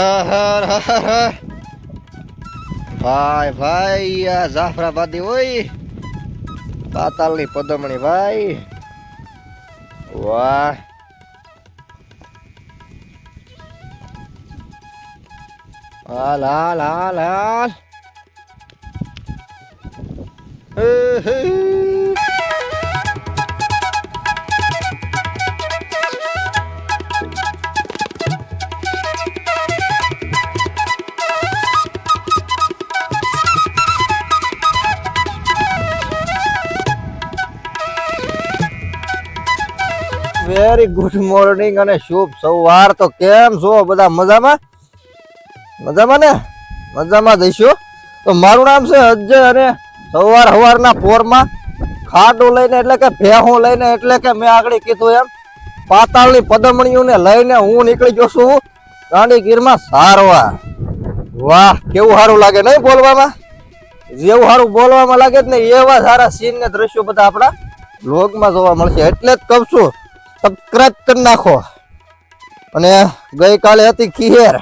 હા હા હા હા ભાઈ ભાઈ આ જાફરાબાદી હોય પાતાલની પદમણી ભાઈ. વાહ. હાલ હાલ હાલ હાલ. હે, હે. વેરી ગુડ મોર્નિંગ અને શુભ સવાર. તો કેમ છો? બધા મજામાં? મજામાં ને? મજામાં જઈશું તો મારું નામ છે અજય અને સવાર સવારના પોરમાં ખાટું લઈને એટલે કે ભેહું લઈને એટલે કે મેં આગળ કીધું એમ, પાતાળની પદમણીઓને લઈને હું નીકળી ગયો છું ગાંધીગીરમાં સારવા વાહ, કેવું સારું લાગે નહીં બોલવામાં? જેવું સારું બોલવામાં લાગે ને એવા સારા સીન ને દ્રશ્યો બધા આપણા લોગમાં જોવા મળશે. એટલે જ કહું છું સબસ્ક્રાઇબ કરી નાખો. અને ગઈકાલે હતી ખીહેર.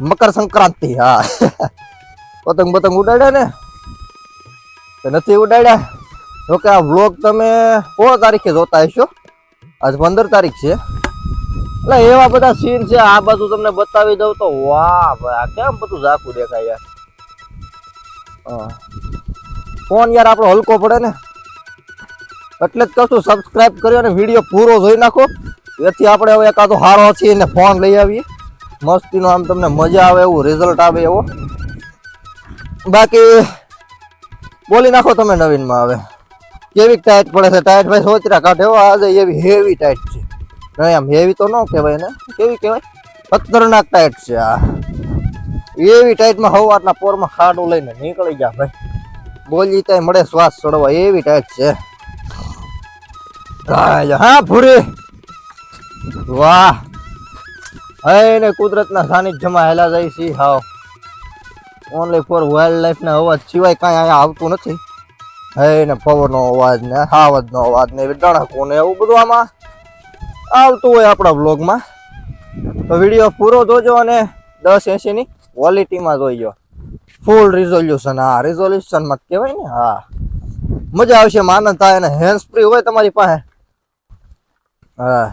મકર સંક્રાંતિ, હા. પતંગ પતંગ ઉડાડ્યા ને? કે નથી ઉડાડ્યા. જોકે આ વ્લોગ તમે કોણ તારીખે જોતા હશો. આજ પંદર તારીખ છે. એટલે એવા બધા સીન છે. આ બાજુ તમને બતાવી દઉં તો વાહ આ કેમ બધું ઝાકું દેખાય યાર. ફોન યાર આપણો હલકો પડે ને. એટલે જ કહું છું સબસ્ક્રાઇબ કર્યો અને વીડિયો પૂરો જોઈ નાખો. એથી આપણે હવે એકાદો હારો છીએ ને ફોન લઈ આવીએ. મસ્તીનો આમ તમને મજા આવે એવું રિઝલ્ટ આવે એવો. બાકી, બોલી નાખો તમે નવીનમાં હવે. કેવી ટાઈટ પડે છે? ટાઈટ ભાઈ સોચરા કાઢે આજે એવી હેવી ટાઈટ છે. નહીં, આમ હેવી તો ન કહેવાય ને. કેવી કહેવાય? ખતરનાક ટાઈટ છે આ. એવી ટાઈટમાં સવારના પોરમાં ખાડું લઈને નીકળી ગયા ભાઈ. બોલી ત્યાં મળે શ્વાસ ચડવા. એવી ટાઈટ છે. હા, ભૂરી. વાહ. હે ને કુદરતના સાનિધ્યમાં હેલા જાય છે, હાવ. ઓનલી ફોર વાઇલ્ડ લાઈફના અવાજ સિવાય કાંઈ અહીંયા આવતું નથી. હે ને અવાજ ને હાવજનો અવાજ ને ડણકો ને એવું બધું આમાં આવતું હોય આપણા વ્લોગમાં. તો વીડિયો પૂરો જોજો અને દસ એંશીની ક્વોલિટીમાં જોઈજો. ફૂલ રિઝોલ્યુશન હા રિઝોલ્યુશનમાં કહેવાય ને, હા. મજા આવશે, માનતા અને હેન્ડ ફ્રી હોય તમારી પાસે. હા.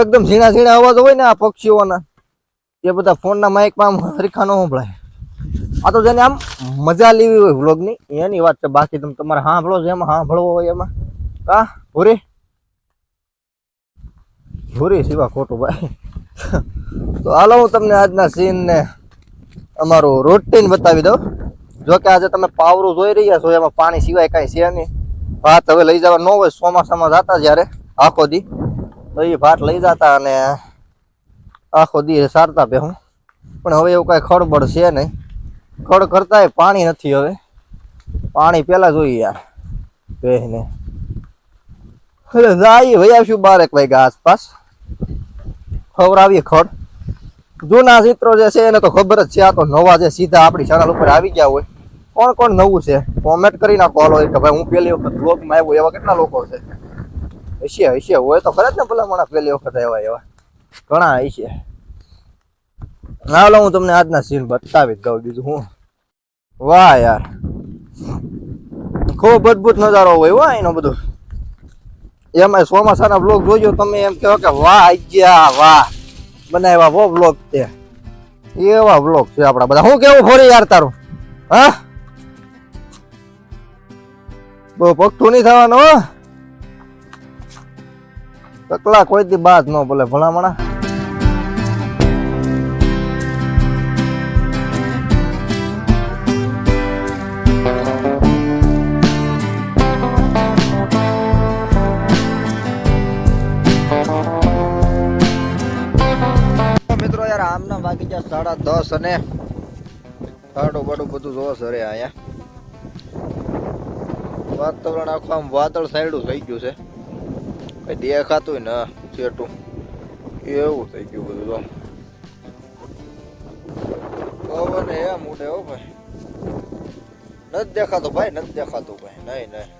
એકદમ ઝીણા ઝીણા અવાજ હોય ને આ પક્ષીઓના. એ બધા ફોનના માઇકમાં આમ હરીખા ન સંભળાય. આ તો જેને આમ મજા લેવી હોય વ્લોગની, એની વાત છે. બાકી તમે તમારે સાંભળો છો એમાં સાંભળવો હોય એમાં. કા ભૂરી? ભૂરી સિવા ખોટું ભાઈ. તો હાલો હું તમને આજના સીન ને અમારું રૂટીન બતાવી દઉં. જો કે આજે તમે પાવરું જોઈ રહ્યા છો, એમાં પાણી સિવાય કાંઈ છે નહીં. ભાત હવે લઈ જવા ન હોય, ચોમાસામાં જતા જ્યારે. આખો દી. તો એ ભાત લઈ જતા અને આખો દી સારતા પે હું પણ હવે એવું કાંઈ ખડબડ છે નહીં. ખડ કરતાંય પાણી નથી હવે. પાણી પહેલાં જોઈએ યાર. બેહને એટલે જાય ભાઈ આવશું બારેક વાગ્યા આસપાસ. ખવડાવીએ ખડ. જૂના ચિત્રો જે છે એને તો ખબર જ છે. આ તો નવા જે સીધા આપણી ચેનલ ઉપર આવી ગયા હોય. કોણ કોણ નવું છે? કોમેન્ટ કરી નાખો હાલો કે ભાઈ હું પહેલી વખત બ્લોગમાં આવ્યો એવા કેટલા લોકો છે? હશે હશે. હોય તો ખરે જ ને ભલા મને પહેલી વખત આવ્યા એવા. ઘણા હશે. હાલો, હું તમને આજના સીન બતાવી દઉં બીજું હું. વાહ યાર. ખૂબ અદભુત નજારો હોય વાહ એનો બધું. એમાં ચોમાસાના બ્લોગ જોજો, તમે એમ કહો કે વાહ ગયા વાહ. બનાવ્યા બહુ બ્લોગ તે. એવા બ્લોગ છે આપણા બધા. હું કેવું ફોરી યાર તારું? હા? બહુ પગથું નહીં થવાનું તકલા કોઈ દી બાદ ન બોલે ભલામણા. મિત્રો યાર આમના બાકી જ્યાં સાડા દસ અને સાડું બાડું બધું જોવો સરે અહીંયા. વાતાવરણ આખું આમ વાદળ સાઈડું થઈ ગયું છે. કઈ દેખાતું ને ચેટું એવું થઈ ગયું બધું પવન એ મૂડે હો ભાઈ. નથી દેખાતો ભાઈ, નથી દેખાતું ભાઈ. નહીં નહીં.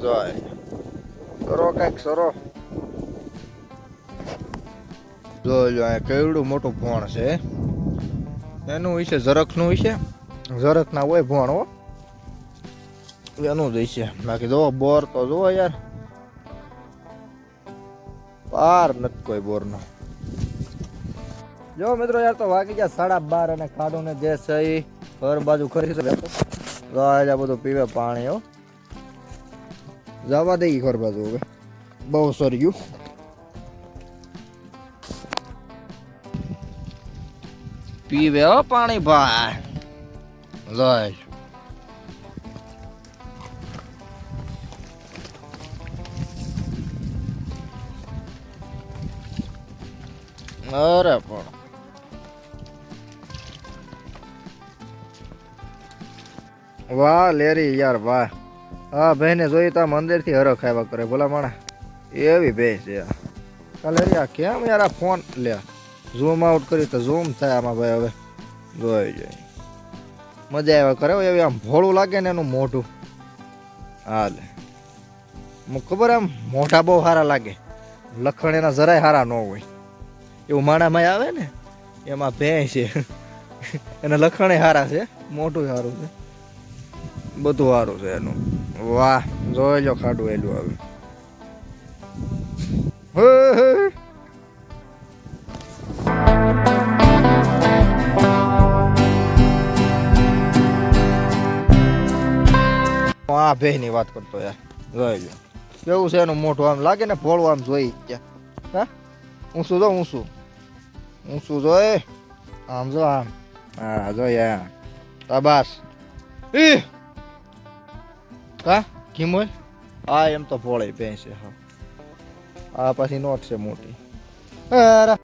જાય. કરો કંઈક સરો. જો અહીંયા કેવડું મોટું ભોણ છે. એનું વિશે ઝરખનું વિશે? ઝરખના હોય ભોણ હો. એનું જ છે બાકી જો બોર તો જુઓ યાર પાર નથી કોઈ બોરનો જો મિત્રો યાર તો વાગી ગયા સાડા બાર અને ખાડું ને જે છે એ ઘર બાજુ ખરી રાજા બધું પીવે પાણી હો જવા દઈ ઘર બાજુ હવે બહુ સર્યું પીવે હો પાણી ભાઈ લઈ અરે પણ વાહ, લેરી યાર, વાહ. હા ભાઈને જોઈ તો મંદિરથી હરખ આવ્યા કરે, ભોલા માણા. એવી ભેંસ છે કાલે આ કેમ યાર આ ફોન, લે ઝૂમ આઉટ કરી તો ઝૂમ થાય આમાં ભાઈ હવે. જોઈ જાય મજા આવ્યા કરે એવી આમ ભોળું લાગે ને એનું મોઢું. હાલે ખબર આમ મોઢા બહુ સારા લાગે. લખણ એના જરાય સારા ન હોય. એવું માણામાં આવે ને એમાં ભેં છે. એના લખણે સારા છે મોટું સારું છે. બધું સારું છે એનું. વાહ જોઈ લો ખાડું એલું આવે હે, આ ભેહની વાત કરતો યાર. જોઈ લો. કેવું છે એનું મોટું આમ લાગે ને ભોળું આમ જોઈ ત્યાં હા? ઊંચું જો ઊંચું ઊંચું એ આમ જો આમ હા જો યાર તબાસ ઈ કા કિમોય આ એમ તો ભોળે છે હા આ પછી નોટ છે મોટી અરે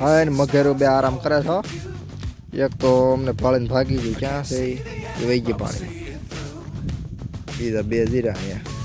હા બે આરામ કરે છો એક તો અમને પાળીને ભાગી ગઈ ક્યાં છે એ વહી ગઈ પાણી. બીજા બે જીરા અહીંયા.